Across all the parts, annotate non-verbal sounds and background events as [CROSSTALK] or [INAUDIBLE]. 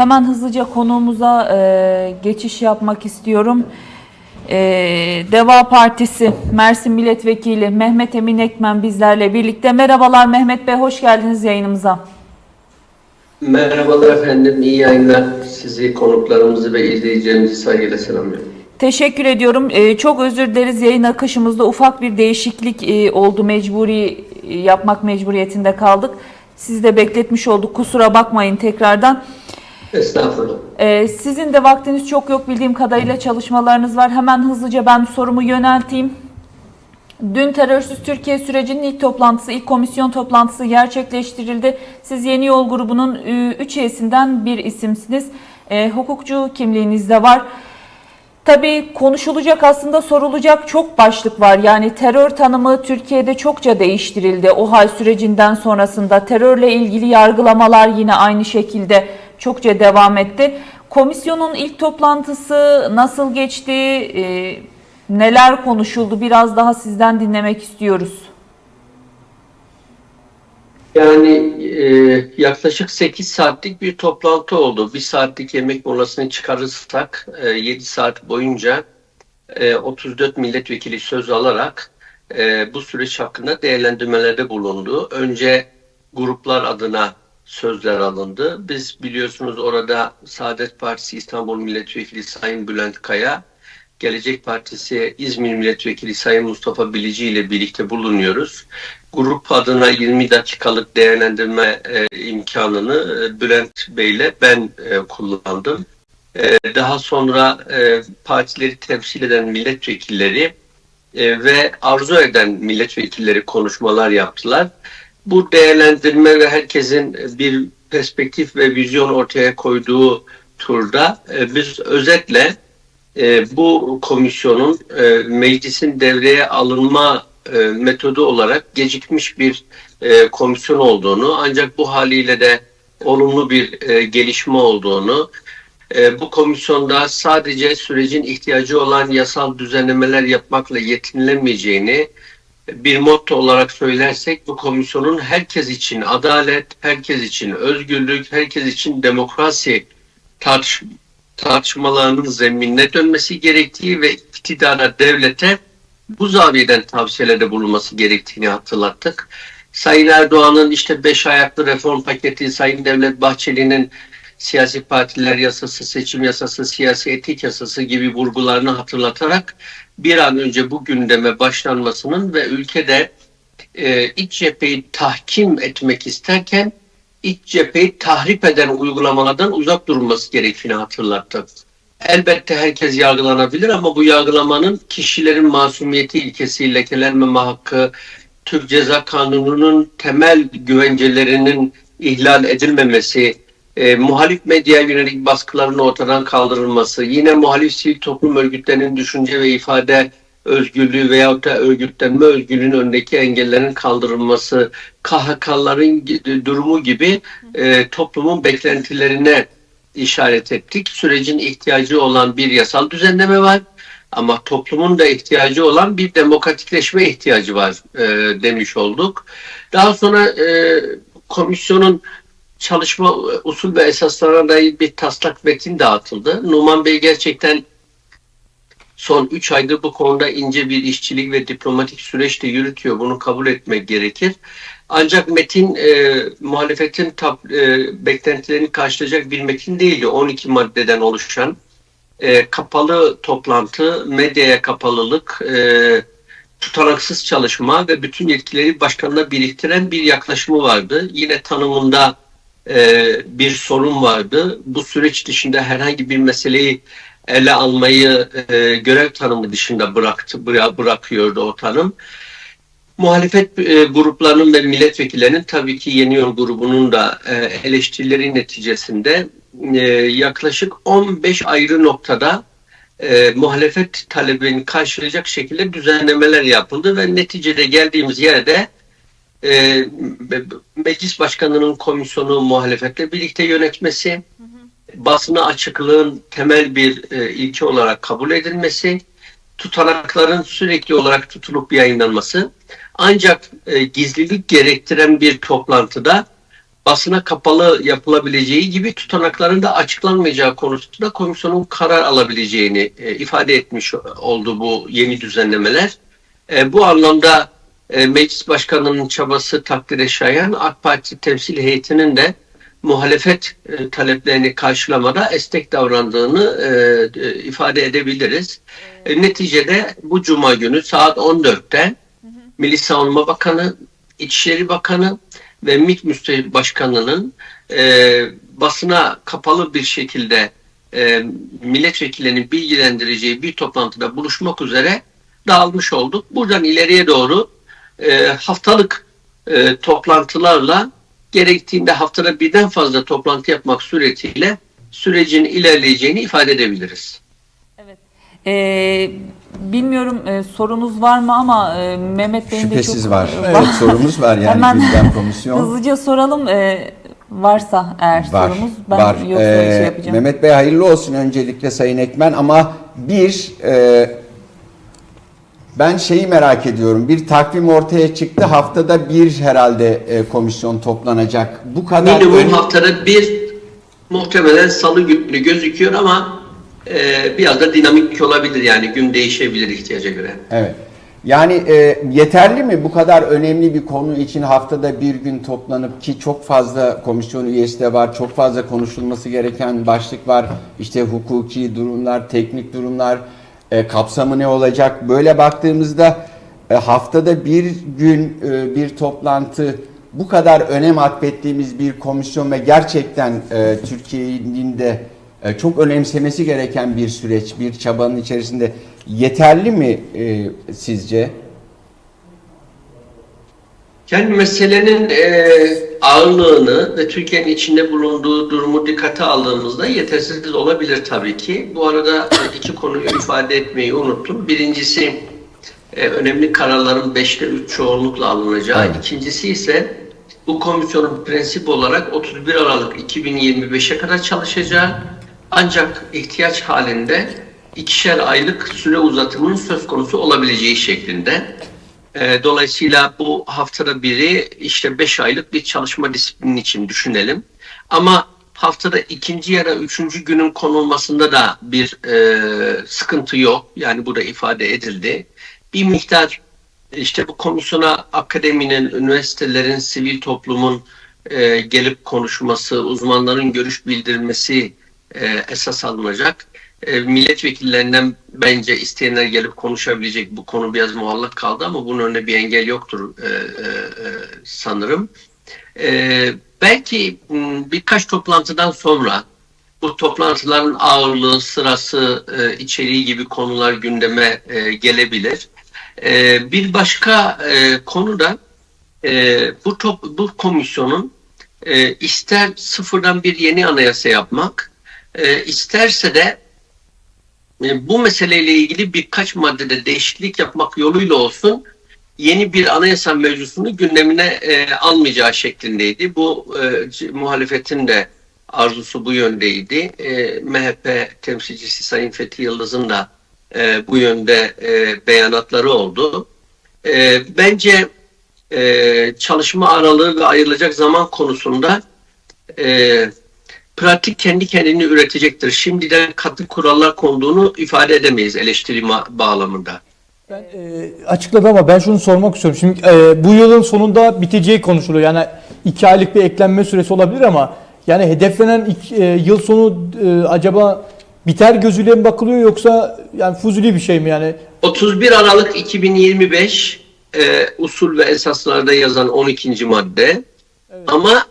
Hemen hızlıca konuğumuza e, geçiş yapmak istiyorum. E, Deva Partisi Mersin Milletvekili Mehmet Emin Ekmen bizlerle birlikte. Merhabalar Mehmet Bey, hoş geldiniz yayınımıza. Merhabalar efendim, iyi yayınlar. Sizi, konuklarımızı ve izleyicilerimizi saygıyla selamlıyorum. Teşekkür ediyorum. Ee, çok özür dileriz yayın akışımızda ufak bir değişiklik e, oldu. Mecburi e, yapmak mecburiyetinde kaldık. Sizi de bekletmiş olduk. Kusura bakmayın tekrardan. Estağfurullah. Ee, sizin de vaktiniz çok yok bildiğim kadarıyla çalışmalarınız var. Hemen hızlıca ben sorumu yönelteyim. Dün terörsüz Türkiye sürecinin ilk toplantısı, ilk komisyon toplantısı gerçekleştirildi. Siz Yeni Yol grubunun 3 üyesinden bir isimsiniz. E, hukukçu kimliğiniz de var. Tabii konuşulacak aslında sorulacak çok başlık var. Yani terör tanımı Türkiye'de çokça değiştirildi. O hal sürecinden sonrasında terörle ilgili yargılamalar yine aynı şekilde çokça devam etti. Komisyonun ilk toplantısı nasıl geçti? Ee, neler konuşuldu? Biraz daha sizden dinlemek istiyoruz. Yani e, yaklaşık 8 saatlik bir toplantı oldu. Bir saatlik yemek molasını çıkarırsak e, 7 saat boyunca e, 34 milletvekili söz alarak e, bu süreç hakkında değerlendirmelerde bulundu. Önce gruplar adına sözler alındı. Biz biliyorsunuz orada Saadet Partisi İstanbul Milletvekili Sayın Bülent Kaya, Gelecek Partisi İzmir Milletvekili Sayın Mustafa Bilici ile birlikte bulunuyoruz. Grup adına 20 dakikalık değerlendirme e, imkanını e, Bülent Bey ile ben e, kullandım. E, daha sonra e, partileri temsil eden milletvekilleri e, ve arzu eden milletvekilleri konuşmalar yaptılar. Bu değerlendirme ve herkesin bir perspektif ve vizyon ortaya koyduğu turda e, biz özetle e, bu komisyonun e, meclisin devreye alınma e, metodu olarak gecikmiş bir e, komisyon olduğunu ancak bu haliyle de olumlu bir e, gelişme olduğunu e, bu komisyonda sadece sürecin ihtiyacı olan yasal düzenlemeler yapmakla yetinilemeyeceğini bir motto olarak söylersek bu komisyonun herkes için adalet, herkes için özgürlük, herkes için demokrasi tartış tartışmalarının zeminine dönmesi gerektiği ve iktidara, devlete bu zaviyeden tavsiyelerde bulunması gerektiğini hatırlattık. Sayın Erdoğan'ın işte beş ayaklı reform paketi, Sayın Devlet Bahçeli'nin siyasi partiler yasası, seçim yasası, siyasi etik yasası gibi vurgularını hatırlatarak bir an önce bu gündeme başlanmasının ve ülkede e, iç cepheyi tahkim etmek isterken iç cepheyi tahrip eden uygulamalardan uzak durulması gerektiğini hatırlattı. Elbette herkes yargılanabilir ama bu yargılamanın kişilerin masumiyeti ilkesi, lekelenmeme hakkı, Türk Ceza Kanunu'nun temel güvencelerinin ihlal edilmemesi, e, muhalif medya yönelik baskıların ortadan kaldırılması, yine muhalif sivil toplum örgütlerinin düşünce ve ifade özgürlüğü veyahut da örgütlenme özgürlüğünün önündeki engellerin kaldırılması, KHK'ların durumu gibi e, toplumun beklentilerine işaret ettik. Sürecin ihtiyacı olan bir yasal düzenleme var ama toplumun da ihtiyacı olan bir demokratikleşme ihtiyacı var e, demiş olduk. Daha sonra e, komisyonun çalışma usul ve esaslarına dair bir taslak metin dağıtıldı. Numan Bey gerçekten son 3 aydır bu konuda ince bir işçilik ve diplomatik süreç de yürütüyor. Bunu kabul etmek gerekir. Ancak metin e, muhalefetin tab, e, beklentilerini karşılayacak bir metin değildi. 12 maddeden oluşan e, kapalı toplantı, medyaya kapalılık, e, tutanaksız çalışma ve bütün yetkileri başkanına biriktiren bir yaklaşımı vardı. Yine tanımında bir sorun vardı. Bu süreç dışında herhangi bir meseleyi ele almayı e, görev tanımı dışında bıraktı bıra- bırakıyordu o tanım. Muhalefet e, gruplarının ve milletvekillerinin tabii ki Yeni Yol grubunun da e, eleştirileri neticesinde e, yaklaşık 15 ayrı noktada e, muhalefet talebini karşılayacak şekilde düzenlemeler yapıldı ve neticede geldiğimiz yerde e, meclis başkanının komisyonu muhalefetle birlikte yönetmesi, basına açıklığın temel bir e, ilke olarak kabul edilmesi, tutanakların sürekli olarak tutulup yayınlanması, ancak e, gizlilik gerektiren bir toplantıda basına kapalı yapılabileceği gibi tutanakların da açıklanmayacağı konusunda komisyonun karar alabileceğini e, ifade etmiş oldu bu yeni düzenlemeler. E, bu anlamda e, Meclis Başkanı'nın çabası takdire şayan AK Parti temsil heyetinin de muhalefet e, taleplerini karşılamada esnek davrandığını e, e, ifade edebiliriz. E, neticede bu cuma günü saat 14'te Milli Savunma Bakanı, İçişleri Bakanı ve MİT Başkanı'nın e, basına kapalı bir şekilde e, milletvekillerinin bilgilendireceği bir toplantıda buluşmak üzere dağılmış olduk. Buradan ileriye doğru e, haftalık e, toplantılarla gerektiğinde haftada birden fazla toplantı yapmak suretiyle sürecin ilerleyeceğini ifade edebiliriz. Ee, bilmiyorum e, sorunuz var mı ama e, Mehmet Bey'in de çok Şüphesiz var. Evet sorumuz var yani [LAUGHS] Hemen gündem komisyon. hızlıca soralım e, varsa eğer Var, sorumuz ben var. yoksa Ee, şey yapacağım. Mehmet Bey hayırlı olsun öncelikle Sayın Ekmen ama bir e, ben şeyi merak ediyorum. Bir takvim ortaya çıktı. Haftada bir herhalde e, komisyon toplanacak. Bu kadar Minimum ön- haftada bir muhtemelen salı günü gözüküyor ama e, biraz da dinamik olabilir yani gün değişebilir ihtiyaca göre. Evet. Yani e, yeterli mi bu kadar önemli bir konu için haftada bir gün toplanıp ki çok fazla komisyon üyesi de var, çok fazla konuşulması gereken başlık var. İşte hukuki durumlar, teknik durumlar, e, kapsamı ne olacak? Böyle baktığımızda e, haftada bir gün e, bir toplantı bu kadar önem atfettiğimiz bir komisyon ve gerçekten e, Türkiye'nin de e, çok önemsemesi gereken bir süreç, bir çabanın içerisinde yeterli mi e, sizce? Yani meselenin e, ağırlığını ve Türkiye'nin içinde bulunduğu durumu dikkate aldığımızda yetersiz olabilir tabii ki. Bu arada iki konuyu ifade etmeyi unuttum. Birincisi e, önemli kararların 5'te 3 çoğunlukla alınacağı. Evet. İkincisi ise bu komisyonun prensip olarak 31 Aralık 2025'e kadar çalışacağı ancak ihtiyaç halinde ikişer aylık süre uzatımının söz konusu olabileceği şeklinde. E, dolayısıyla bu haftada biri işte 5 aylık bir çalışma disiplini için düşünelim. Ama haftada ikinci ya da üçüncü günün konulmasında da bir e, sıkıntı yok. Yani bu da ifade edildi. Bir miktar işte bu komisyona akademinin, üniversitelerin, sivil toplumun e, gelip konuşması, uzmanların görüş bildirmesi e, esas alınacak. E, milletvekillerinden bence isteyenler gelip konuşabilecek. Bu konu biraz muallak kaldı ama bunun önünde bir engel yoktur e, e, sanırım. Belki m, birkaç toplantıdan sonra bu toplantıların ağırlığı, sırası, içeriği gibi konular gündeme gelebilir. Bir başka e, konu da bu, top, bu komisyonun ister sıfırdan bir yeni anayasa yapmak, isterse de bu meseleyle ilgili birkaç maddede değişiklik yapmak yoluyla olsun yeni bir anayasa mevzusunu gündemine e, almayacağı şeklindeydi. Bu e, muhalefetin de arzusu bu yöndeydi. E, MHP temsilcisi Sayın Fethi Yıldız'ın da e, bu yönde e, beyanatları oldu. E, bence e, çalışma aralığı ve ayrılacak zaman konusunda e, pratik kendi kendini üretecektir. Şimdiden katı kurallar konduğunu ifade edemeyiz eleştiri bağlamında. Ben e, açıkladı ama ben şunu sormak istiyorum. Şimdi e, bu yılın sonunda biteceği konuşuluyor. Yani iki aylık bir eklenme süresi olabilir ama yani hedeflenen iki- e, yıl sonu e, acaba biter gözüyle mi bakılıyor yoksa yani fuzuli bir şey mi yani? 31 Aralık 2025 e, usul ve esaslarda yazan 12. madde ama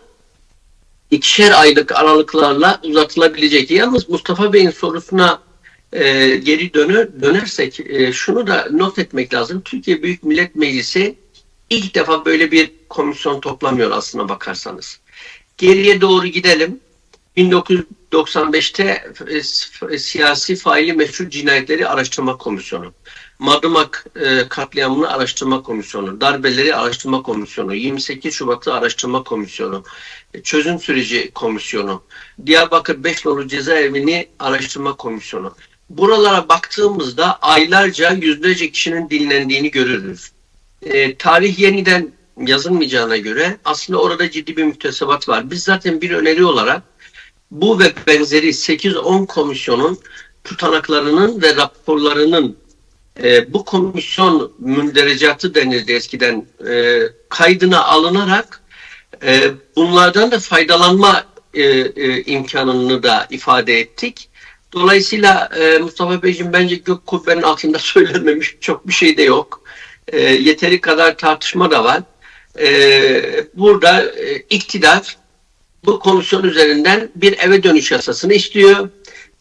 ikişer aylık aralıklarla uzatılabilecek. Yalnız Mustafa Bey'in sorusuna e, geri dönür, dönersek e, şunu da not etmek lazım. Türkiye Büyük Millet Meclisi ilk defa böyle bir komisyon toplamıyor aslına bakarsanız. Geriye doğru gidelim. 1995'te e, s- Siyasi Faili Meşru Cinayetleri Araştırma Komisyonu, Madımak e, Katliamını Araştırma Komisyonu, Darbeleri Araştırma Komisyonu, 28 Şubat'ı Araştırma Komisyonu, e, Çözüm Süreci Komisyonu, Diyarbakır Beşnolu Cezaevini Araştırma Komisyonu. Buralara baktığımızda aylarca yüzlerce kişinin dinlendiğini görürüz. E, tarih yeniden yazılmayacağına göre aslında orada ciddi bir müktesebat var. Biz zaten bir öneri olarak bu ve benzeri 8-10 komisyonun tutanaklarının ve raporlarının e, bu komisyon münderecatı denildi eskiden e, kaydına alınarak e, bunlardan da faydalanma e, e, imkanını da ifade ettik. Dolayısıyla e, Mustafa Beyciğim bence gök kubbenin altında [LAUGHS] söylenmemiş çok bir şey de yok. E, yeteri kadar tartışma da var. E, burada e, iktidar bu komisyon üzerinden bir eve dönüş yasasını istiyor.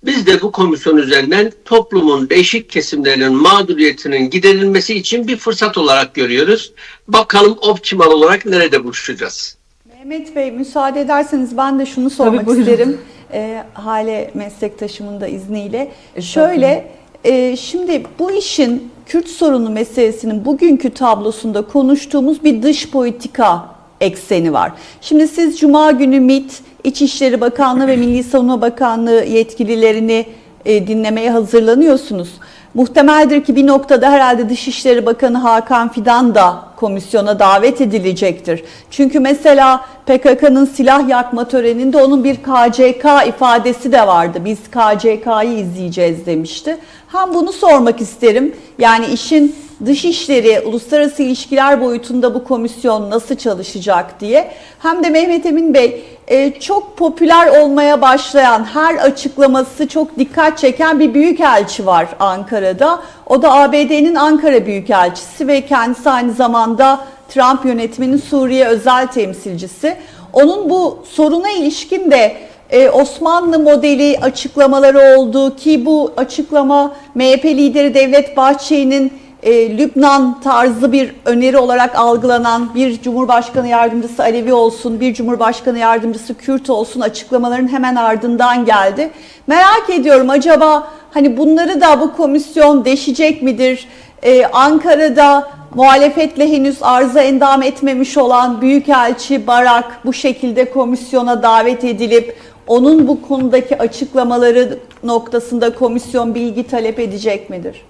Biz de bu komisyon üzerinden toplumun değişik kesimlerinin mağduriyetinin giderilmesi için bir fırsat olarak görüyoruz. Bakalım optimal olarak nerede buluşacağız? Mehmet Bey müsaade ederseniz ben de şunu sormak buyurun. isterim. E, Hale meslektaşımın da izniyle. Estağfurullah. Şöyle e, şimdi bu işin Kürt sorunu meselesinin bugünkü tablosunda konuştuğumuz bir dış politika ekseni var. Şimdi siz Cuma günü MİT, İçişleri Bakanlığı ve Milli Savunma Bakanlığı yetkililerini e, dinlemeye hazırlanıyorsunuz. Muhtemeldir ki bir noktada herhalde Dışişleri Bakanı Hakan Fidan da komisyona davet edilecektir. Çünkü mesela PKK'nın silah yakma töreninde onun bir KCK ifadesi de vardı. Biz KCK'yı izleyeceğiz demişti. Hem bunu sormak isterim. Yani işin dışişleri, uluslararası ilişkiler boyutunda bu komisyon nasıl çalışacak diye. Hem de Mehmet Emin Bey e, çok popüler olmaya başlayan her açıklaması çok dikkat çeken bir büyükelçi var Ankara'da. O da ABD'nin Ankara Büyükelçisi ve kendisi aynı zamanda Trump yönetiminin Suriye özel temsilcisi. Onun bu soruna ilişkin de e, Osmanlı modeli açıklamaları oldu ki bu açıklama MHP lideri Devlet Bahçeli'nin e, Lübnan tarzı bir öneri olarak algılanan bir Cumhurbaşkanı yardımcısı Alevi olsun, bir Cumhurbaşkanı yardımcısı Kürt olsun açıklamaların hemen ardından geldi. Merak ediyorum acaba hani bunları da bu komisyon deşecek midir? E, Ankara'da muhalefetle henüz arıza endam etmemiş olan Büyükelçi Barak bu şekilde komisyona davet edilip onun bu konudaki açıklamaları noktasında komisyon bilgi talep edecek midir?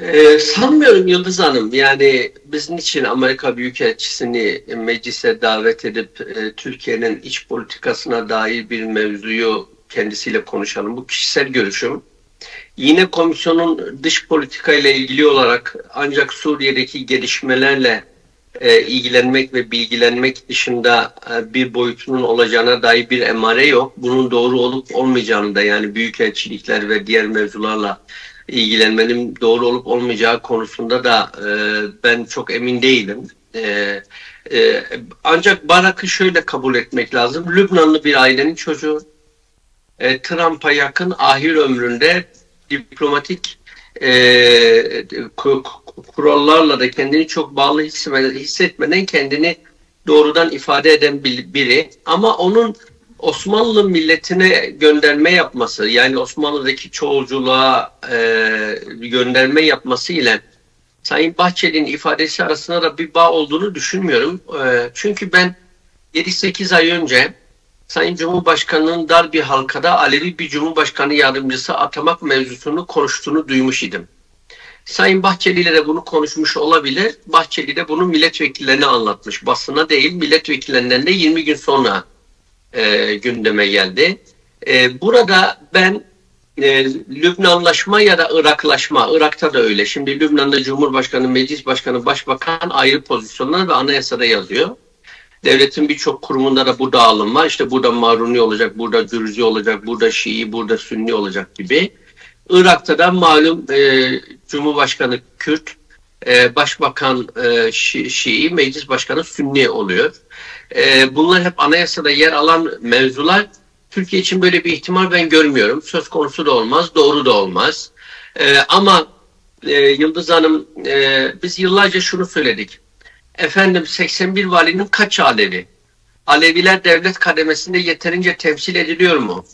Ee, sanmıyorum Yıldız Hanım. Yani biz niçin Amerika Büyükelçisini meclise davet edip e, Türkiye'nin iç politikasına dair bir mevzuyu kendisiyle konuşalım. Bu kişisel görüşüm. Yine komisyonun dış politika ile ilgili olarak ancak Suriye'deki gelişmelerle e, ilgilenmek ve bilgilenmek dışında e, bir boyutunun olacağına dair bir emare yok. Bunun doğru olup olmayacağını da yani büyükelçilikler ve diğer mevzularla ilgilenmenin doğru olup olmayacağı konusunda da e, ben çok emin değilim. E, e, ancak Barak'ı şöyle kabul etmek lazım. Lübnanlı bir ailenin çocuğu. E, Trump'a yakın ahir ömründe diplomatik e, ku- ku- kurallarla da kendini çok bağlı hissetmeden, hissetmeden kendini doğrudan ifade eden bir- biri. Ama onun Osmanlı milletine gönderme yapması yani Osmanlı'daki çoğulculuğa e, gönderme yapması ile Sayın Bahçeli'nin ifadesi arasında da bir bağ olduğunu düşünmüyorum. E, çünkü ben 7-8 ay önce Sayın Cumhurbaşkanı'nın dar bir halkada Alevi bir Cumhurbaşkanı yardımcısı atamak mevzusunu konuştuğunu duymuş idim. Sayın Bahçeli ile de bunu konuşmuş olabilir. Bahçeli de bunu milletvekillerine anlatmış. Basına değil milletvekillerinden de 20 gün sonra e, gündeme geldi. E, burada ben e, Lübnanlaşma ya da Iraklaşma, Irak'ta da öyle. Şimdi Lübnan'da Cumhurbaşkanı, Meclis Başkanı, Başbakan ayrı pozisyonlar ve anayasada yazıyor. Devletin birçok kurumunda da bu dağılım var. İşte burada Maruni olacak, burada Dürzi olacak, burada Şii, burada Sünni olacak gibi. Irak'ta da malum e, Cumhurbaşkanı Kürt, e, Başbakan e, Şi- Şii, Meclis Başkanı Sünni oluyor. E, bunlar hep anayasada yer alan mevzular. Türkiye için böyle bir ihtimal ben görmüyorum. Söz konusu da olmaz, doğru da olmaz. E, ama e, Yıldız Hanım e, biz yıllarca şunu söyledik. Efendim 81 valinin kaç Alevi? Aleviler devlet kademesinde yeterince temsil ediliyor mu?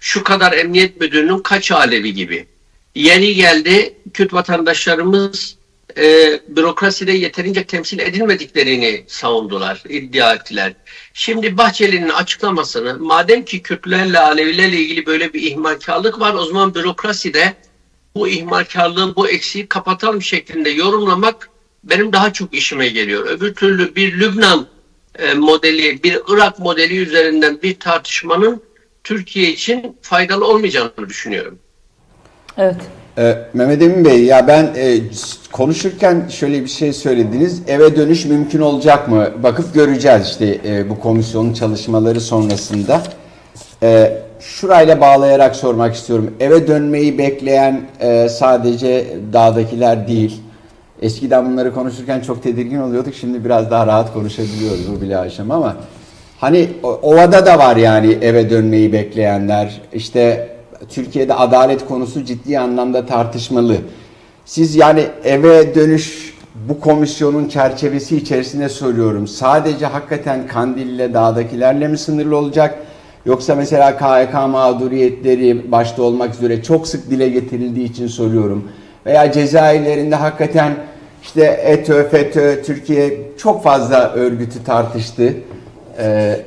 Şu kadar emniyet müdürünün kaç Alevi gibi? Yeni geldi Kürt vatandaşlarımız e, bürokraside yeterince temsil edilmediklerini savundular, iddia ettiler. Şimdi Bahçeli'nin açıklamasını madem ki Kürtlerle Alevilerle ilgili böyle bir ihmalkarlık var o zaman bürokraside bu ihmalkarlığı, bu eksiği kapatalım şeklinde yorumlamak benim daha çok işime geliyor. Öbür türlü bir Lübnan e, modeli, bir Irak modeli üzerinden bir tartışmanın Türkiye için faydalı olmayacağını düşünüyorum. Evet. Ee, Mehmet Emin Bey ya ben e, konuşurken şöyle bir şey söylediniz. Eve dönüş mümkün olacak mı? Bakıp göreceğiz işte e, bu komisyonun çalışmaları sonrasında. E, şurayla bağlayarak sormak istiyorum. Eve dönmeyi bekleyen e, sadece dağdakiler değil. Eskiden bunları konuşurken çok tedirgin oluyorduk. Şimdi biraz daha rahat konuşabiliyoruz bu bile aşama ama hani ovada da var yani eve dönmeyi bekleyenler. İşte Türkiye'de adalet konusu ciddi anlamda tartışmalı. Siz yani eve dönüş bu komisyonun çerçevesi içerisinde soruyorum. Sadece hakikaten Kandil'le dağdakilerle mi sınırlı olacak? Yoksa mesela KHK mağduriyetleri başta olmak üzere çok sık dile getirildiği için soruyorum. Veya cezaevlerinde hakikaten işte ETÖ, FETÖ, Türkiye çok fazla örgütü tartıştı. Ee,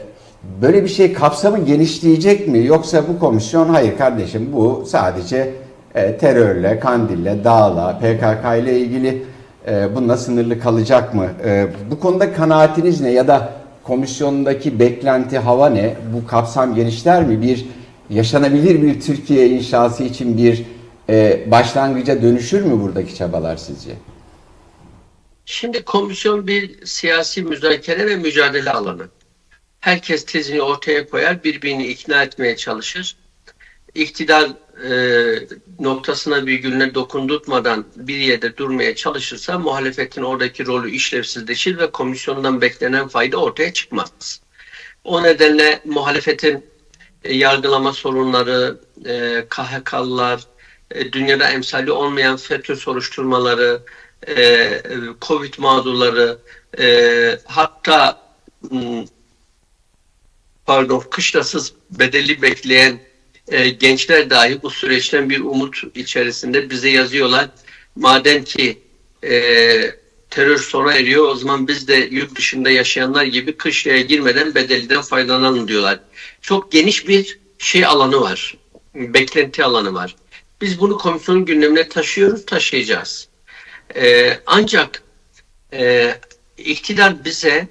böyle bir şey kapsamı genişleyecek mi? Yoksa bu komisyon hayır kardeşim bu sadece e, terörle, kandille, dağla, PKK ile ilgili e, bununla sınırlı kalacak mı? E, bu konuda kanaatiniz ne? Ya da komisyondaki beklenti hava ne? Bu kapsam genişler mi? Bir yaşanabilir bir Türkiye inşası için bir e, başlangıca dönüşür mü buradaki çabalar sizce? Şimdi komisyon bir siyasi müzakere ve mücadele alanı. Herkes tezini ortaya koyar, birbirini ikna etmeye çalışır. İktidar e, noktasına virgülüne dokundurtmadan bir yerde durmaya çalışırsa muhalefetin oradaki rolü işlevsizleşir ve komisyondan beklenen fayda ortaya çıkmaz. O nedenle muhalefetin e, yargılama sorunları, e, KHK'lılar, e, dünyada emsali olmayan FETÖ soruşturmaları, e, e, Covid mağdurları, e, hatta m, pardon kışlasız bedeli bekleyen e, gençler dahi bu süreçten bir umut içerisinde bize yazıyorlar. Madem ki e, terör sona eriyor o zaman biz de yurt dışında yaşayanlar gibi kışlaya girmeden bedeliden faydalanın diyorlar. Çok geniş bir şey alanı var. Beklenti alanı var. Biz bunu komisyonun gündemine taşıyoruz, taşıyacağız. E, ancak e, iktidar bize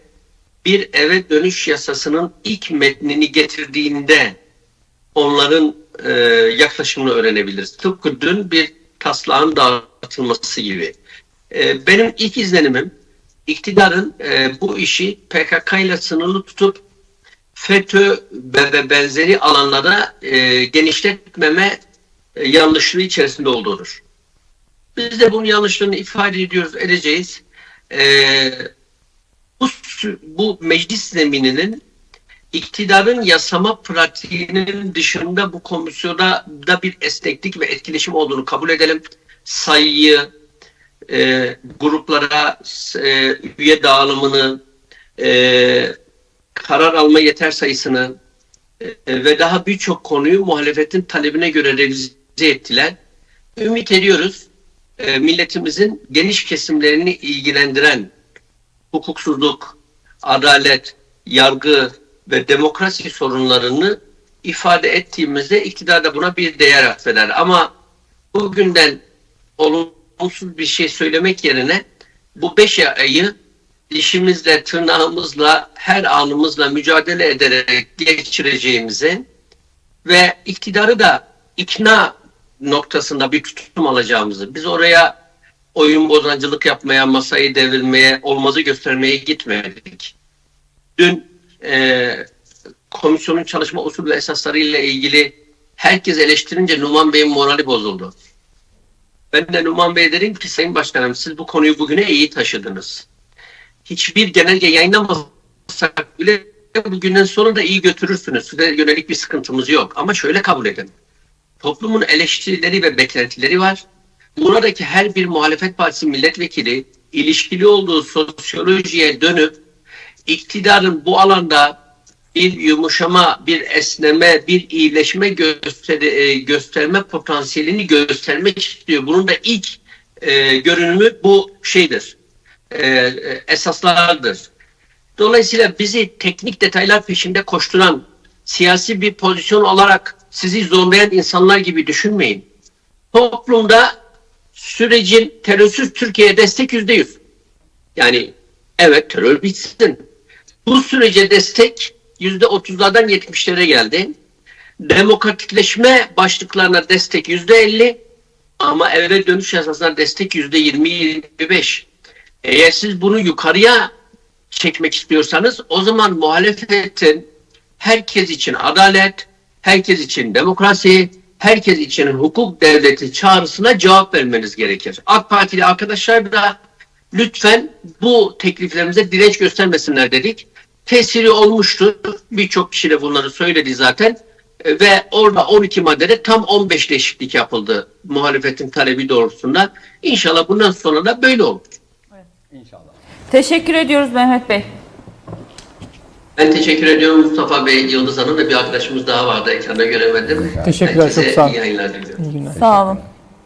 bir eve dönüş yasasının ilk metnini getirdiğinde onların e, yaklaşımını öğrenebiliriz. Tıpkı dün bir taslağın dağıtılması gibi. E, benim ilk izlenimim iktidarın e, bu işi PKK ile sınırlı tutup FETÖ ve benzeri alanlara e, genişletmeme e, yanlışlığı içerisinde olduğudur. Biz de bunun yanlışlığını ifade ediyoruz, edeceğiz. E, bu, bu meclis zemininin iktidarın yasama pratiğinin dışında bu komisyona da bir esneklik ve etkileşim olduğunu kabul edelim. Sayıyı, e, gruplara e, üye dağılımını, e, karar alma yeter sayısını e, ve daha birçok konuyu muhalefetin talebine göre revize ettiler. Ümit ediyoruz e, milletimizin geniş kesimlerini ilgilendiren hukuksuzluk, adalet, yargı ve demokrasi sorunlarını ifade ettiğimizde iktidar da buna bir değer atfeder. Ama bugünden olumsuz bir şey söylemek yerine bu beş ayı dişimizle, tırnağımızla, her anımızla mücadele ederek geçireceğimizi ve iktidarı da ikna noktasında bir tutum alacağımızı, biz oraya oyun bozancılık yapmaya, masayı devirmeye, olmazı göstermeye gitmedik. Dün e, komisyonun çalışma usulü ve esaslarıyla ilgili herkes eleştirince Numan Bey'in morali bozuldu. Ben de Numan Bey dedim ki Sayın Başkanım siz bu konuyu bugüne iyi taşıdınız. Hiçbir genelge yayınlamasak bile bugünden sonra da iyi götürürsünüz. Size yönelik bir sıkıntımız yok. Ama şöyle kabul edin. Toplumun eleştirileri ve beklentileri var. Buradaki her bir muhalefet partisi milletvekili ilişkili olduğu sosyolojiye dönüp iktidarın bu alanda bir yumuşama, bir esneme, bir iyileşme gösteri, e, gösterme potansiyelini göstermek istiyor. Bunun da ilk e, görünümü bu şeydir. E, e, esaslardır. Dolayısıyla bizi teknik detaylar peşinde koşturan, siyasi bir pozisyon olarak sizi zorlayan insanlar gibi düşünmeyin. Toplumda sürecin terörsüz Türkiye'ye destek yüzde yüz. Yani evet terör bitsin. Bu sürece destek %30'lardan 70'lere geldi. Demokratikleşme başlıklarına destek %50 ama eve dönüş yasasına destek %20-25. Eğer siz bunu yukarıya çekmek istiyorsanız o zaman muhalefetin herkes için adalet, herkes için demokrasi, herkes için hukuk devleti çağrısına cevap vermeniz gerekir. AK Partili arkadaşlar da lütfen bu tekliflerimize direnç göstermesinler dedik. Tesiri olmuştu. Birçok kişi de bunları söyledi zaten. E, Ve orada 12 maddede tam 15 değişiklik yapıldı muhalefetin talebi doğrultusunda. İnşallah bundan sonra da böyle olur. İnşallah. Teşekkür ediyoruz Mehmet Bey. Ben teşekkür ediyorum Mustafa Bey, Yıldız Hanım ve bir arkadaşımız daha vardı ekranda göremedim. Teşekkürler, çok sağ olun. iyi yayınlar diliyorum. İyi günler. Sağ olun.